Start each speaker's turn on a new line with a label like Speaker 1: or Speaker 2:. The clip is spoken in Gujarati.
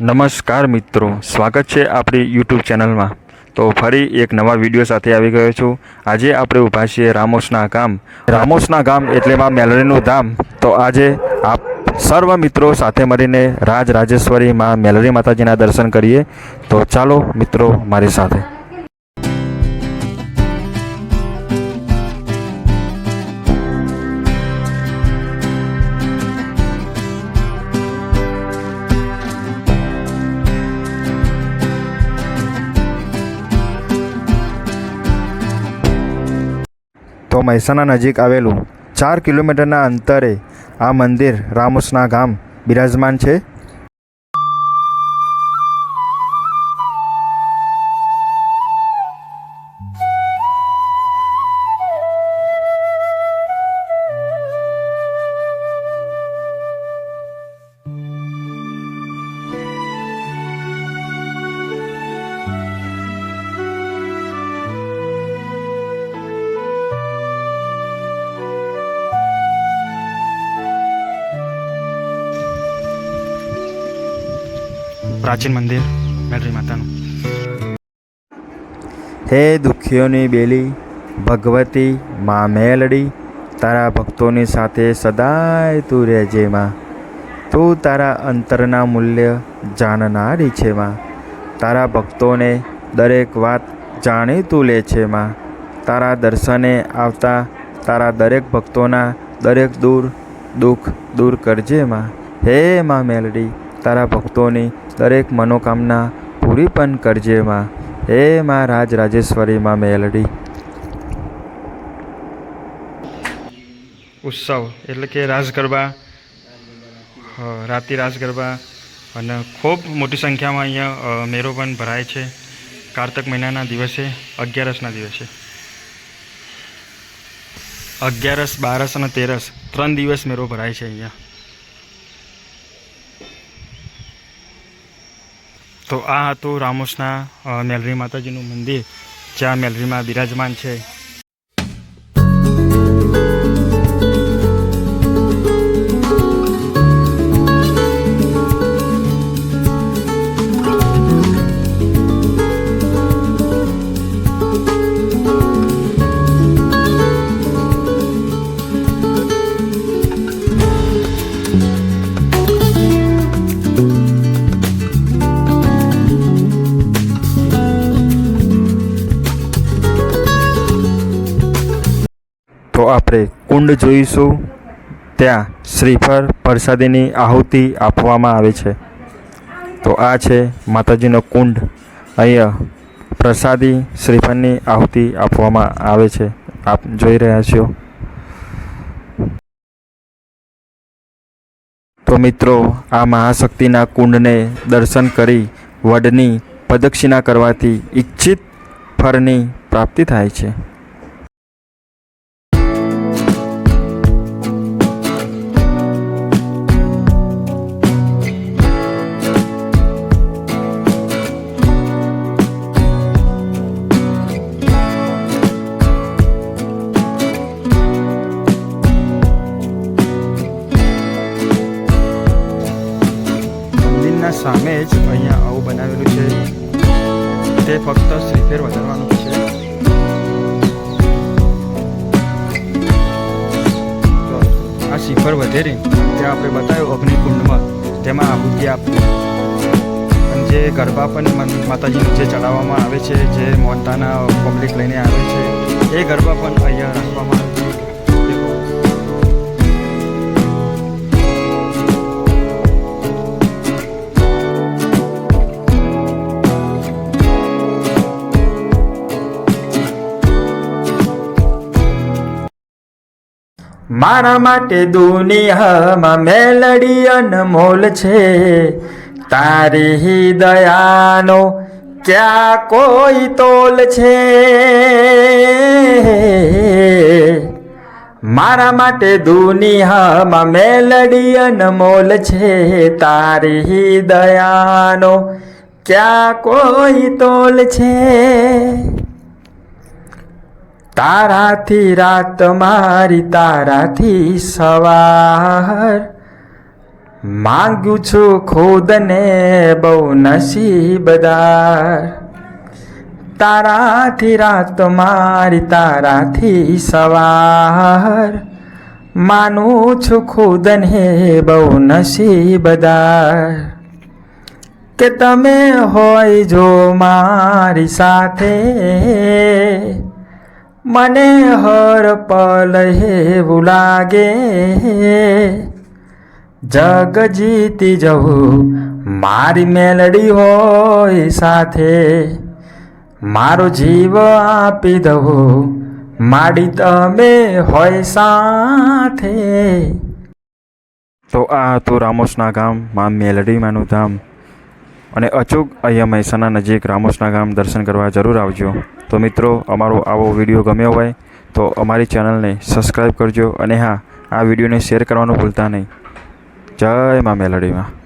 Speaker 1: નમસ્કાર મિત્રો, સ્વાગત છે આપણી યુટ્યુબ ચેનલમાં. તો ફરી એક નવા વીડિયો સાથે આવી ગયો છું. આજે આપણે ઊભા છીએ રામોસના ગામ. રામોસના ગામ એટલે માં મેલરીનું ધામ. તો આજે આપ સર્વ મિત્રો સાથે મળીને રાજ રાજેશ્વરી માં મેલરી માતાજીના દર્શન કરીએ. તો ચાલો મિત્રો, મારી સાથે. તો મહેસાણા નજીક આવેલું ચાર કિલોમીટરના અંતરે આ મંદિર રામુસના ગામ બિરાજમાન છે. પ્રાચીન મંદિર, મેલડી માતાનું. હે દુખીઓની બેલી, ભગવતી મા મેલડી, તારા ભક્તોની સાથે સદાય તું રહેજે માં. તું તારા અંતરના મૂલ્ય જાણનારી છે માં. તારા ભક્તોને દરેક વાત જાણી તું લે છે માં. તારા દર્શને આવતા તારા દરેક ભક્તોના દરેક દૂર દુઃખ દૂર કરજે માં. હે માં મેલડી તારા ભક્તોની દરેક મનોકામના પૂરી પણ કરજે માં. હે માં રાજ રાજેશ્વરી માં મેલડી. ઉત્સવ એટલે કે રાસ ગરબા રાતી રાસ ગરબા અને ખૂબ મોટી સંખ્યામાં અહીંયા મેરો પણ ભરાય છે. કારતક મહિનાના દિવસે, અગિયારસના દિવસે. અગિયારસ, બારસ અને તેરસ ત્રણ દિવસ મેળો ભરાય છે અહીંયા. તો આ હતું રામોસના મેલરી માતાજીનું મંદિર જ્યાં મેલરીમાં બિરાજમાન છે. તો આપણે કુંડ જોઈશું. ત્યાં શ્રીફળ પ્રસાદીની આહુતિ આપવામાં આવે છે. તો આ છે માતાજીનો કુંડ. અહીંયા પ્રસાદી, શ્રીફળની આહુતિ આપવામાં આવે છે. આપ જોઈ રહ્યા છો. તો મિત્રો, આ મહાશક્તિના કુંડને દર્શન કરી વડની પ્રદક્ષિણા કરવાથી ઈચ્છિત ફળની પ્રાપ્તિ થાય છે. સામે જ અહીંયા આવું બનાવેલું છે. તે ફક્ત શ્રીફેર વધારવાનું છે. આ શ્રીફળ વધેરી ત્યાં આપણે બતાવ્યું અગ્નિકુંડમાં, તેમાં આહુતિ આપવી જે ગરબા પણ માતાજીને જે ચડાવવામાં આવે છે, જે મોતાના પબ્લિક લઈને આવે છે, એ ગરબા પણ અહીંયા રાખવામાં મારા માટે દુનિયામાં મેલડી અનમોલ છે. તારી દયાનો ક્યાં કોઈ તોલ છે? મારા માટે દુનિયામાં મેલડી અનમોલ છે. તારી દયાનો ક્યાં કોઈ તોલ છે? તારાથી રાત મારી, તારાથી સવાર. માંગ્યું છું ખુદને બહુ નસીબદાર તારાથી રાત મારી, તારાથી સવાર. માનું છું ખુદને બહુ નસીબદાર કે તમે હોય જો મારી સાથે મને હર પલ એવું લાગે. જગ જીતી જવું મારી મેલડી હોય સાથે. મારો જીવ આપી દઉં, માડી તમે હોય સાથે. તો આ હતું રામોસના ગામ, માં મેલડીમાંનું ધામ. અને અચૂક અહીંયા મહેસાણા નજીક રામોસના ગામ દર્શન કરવા જરૂર આવજો. તો મિત્રો, અમારો આવો વીડિયો ગમ્યો હોય તો અમારી ચેનલને સબસ્ક્રાઈબ કરજો અને હા, આ વિડીયોને શેર કરવાનું ભૂલતા નહીં. જય મા મેલડીમાં.